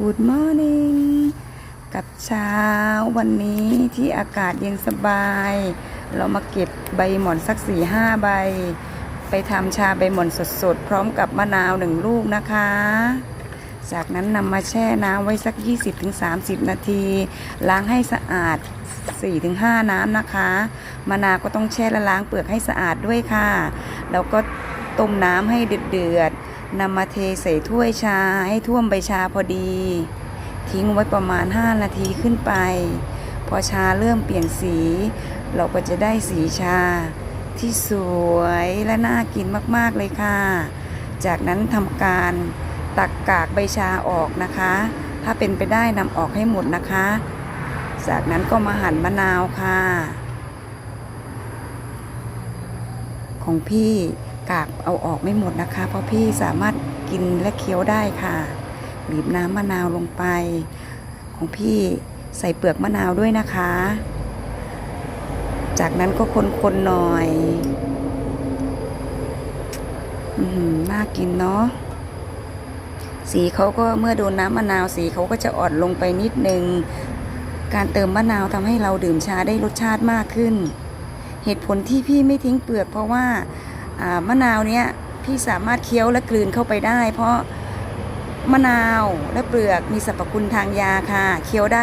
Good morning กับเช้าวันนี้ที่อากาศเย็นสบาย เรามาเก็บใบหม่อนสักสี่ห้าใบ ไปทำชาใบหม่อนสดๆ พร้อมกับมะนาวหนึ่งลูกนะคะ จากนั้นนำมาแช่น้ำไว้สัก 20-30 นาที ล้างให้สะอาด 4-5 น้ำนะคะ มะนาวก็ต้องแช่และล้างเปลือกให้สะอาดด้วยค่ะ แล้วก็ต้มน้ำให้เดือดๆ นำมาเทใส่ถ้วยชาให้ท่วมใบชาพอดี ทิ้งไว้ประมาณ 5 นาทีขึ้นไป พอชาเริ่มเปลี่ยนสี เราก็จะได้สีชา ที่สวยและน่ากินมากๆเลยค่ะ จากนั้นทำการตักกากใบชาออกนะคะ ถ้าเป็นไปได้นำออกให้หมดนะคะ จากนั้นก็มาหั่นมะนาวค่ะ ของพี่ กากเอาออกไม่หมดนะคะ เพราะพี่สามารถกินและเคี้ยวได้ค่ะบีบน้ำมะนาวลงไป ของพี่ใส่เปลือกมะนาวด้วยนะคะ จากนั้นก็คนๆหน่อยอืมน่ากินเนาะสีเขาก็เมื่อโดนน้ำมะนาวสีเขาก็จะอ่อนลงไปนิดนึง การเติมมะนาวทำให้เราดื่มชาได้รสชาติมากขึ้น เหตุผลที่พี่ไม่ทิ้งเปลือกเพราะว่า มะนาวเนี้ยพี่สามารถเคี้ยวและกลืนเข้าไปได้ เพราะมะนาวและเปลือกมีสรรพคุณทางยาค่ะ เคี้ยวได้